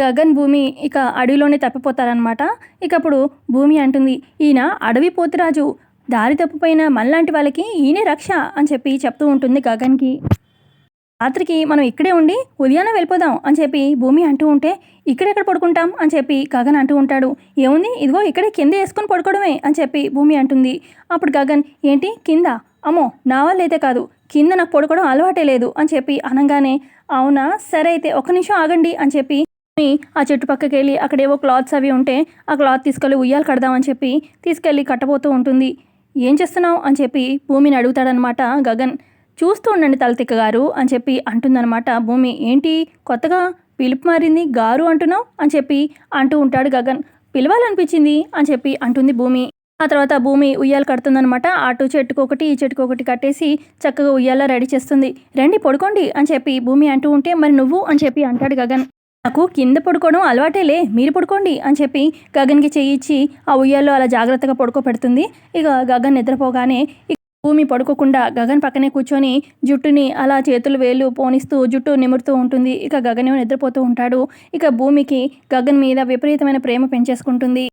గగన్ భూమి ఇక అడవిలోనే తప్పిపోతారనమాట ఇక అప్పుడు భూమి అంటుంది ఈయన అడవి పోతురాజు. దారి తప్పిపోయిన మనలాంటి వాళ్ళకి ఈయనే రక్ష అని చెప్పి చెప్తూ ఉంటుంది గగన్కి. రాత్రికి మనం ఇక్కడే ఉండి ఉదయాన్నే వెళ్ళిపోదాం అని చెప్పి భూమి అంటూ ఉంటే ఇక్కడెక్కడ పడుకుంటాం? అని చెప్పి గగన్ అంటూ ఉంటాడు. ఏముంది? ఇదిగో ఇక్కడే కింద వేసుకొని పడుకోవడమే అని చెప్పి భూమి అంటుంది. అప్పుడు గగన్ ఏంటి? కింద? అమ్మో! నా వాళ్ళైతే అయితే కాదు. కింద నాకు పడుకోవడం అలవాటే లేదు అని చెప్పి అనగానే అవునా? సరే అయితే ఒక నిమిషం ఆగండి అని చెప్పి అని ఆ చెట్టు పక్కకి వెళ్ళి అక్కడేవో క్లాత్స్ అవి ఉంటే ఆ క్లాత్ తీసుకెళ్ళి ఉయ్యాలు కడదామని చెప్పి తీసుకెళ్ళి కట్టబోతూ ఉంటుంది. ఏం చేస్తున్నావు? అని చెప్పి భూమిని అడుగుతాడనమాట గగన్. చూస్తూ ఉండండి తలతిక్క గారు అని చెప్పి అంటుందన్నమాట భూమి. ఏంటి? కొత్తగా పిలుపు మారింది గారు అంటున్నావు? అని చెప్పి అంటూ ఉంటాడు గగన్. పిలవాలనిపించింది? అని చెప్పి అంటుంది భూమి. ఆ తర్వాత భూమి ఉయ్యాలు కడుతుందనమాట. అటు చెట్టుకు ఒకటి ఈ చెట్టుకు ఒకటి కట్టేసి చక్కగా ఉయ్యాల రెడీ చేస్తుంది. రండి పడుకోండి అని చెప్పి భూమి అంటూ ఉంటే మరి నువ్వు? అని చెప్పి అంటాడు గగన్. నాకు కింద పడుకోవడం అలవాటేలే మీరు పడుకోండి అని చెప్పి గగన్కి చేయించి ఆ ఉయ్యాల్లో అలా జాగ్రత్తగా పడుకోబెడుతుంది. ఇక గగన్ నిద్రపోగానే ఇక భూమి పడుకోకుండా గగన్ పక్కనే కూర్చొని జుట్టుని అలా చేతులు వేలు పోనిస్తూ జుట్టు నిమురుతూ ఉంటుంది. ఇక గగన్ నిద్రపోతూ ఉంటాడు. ఇక భూమికి గగన్ మీద విపరీతమైన ప్రేమ పెంచేసుకుంటుంది.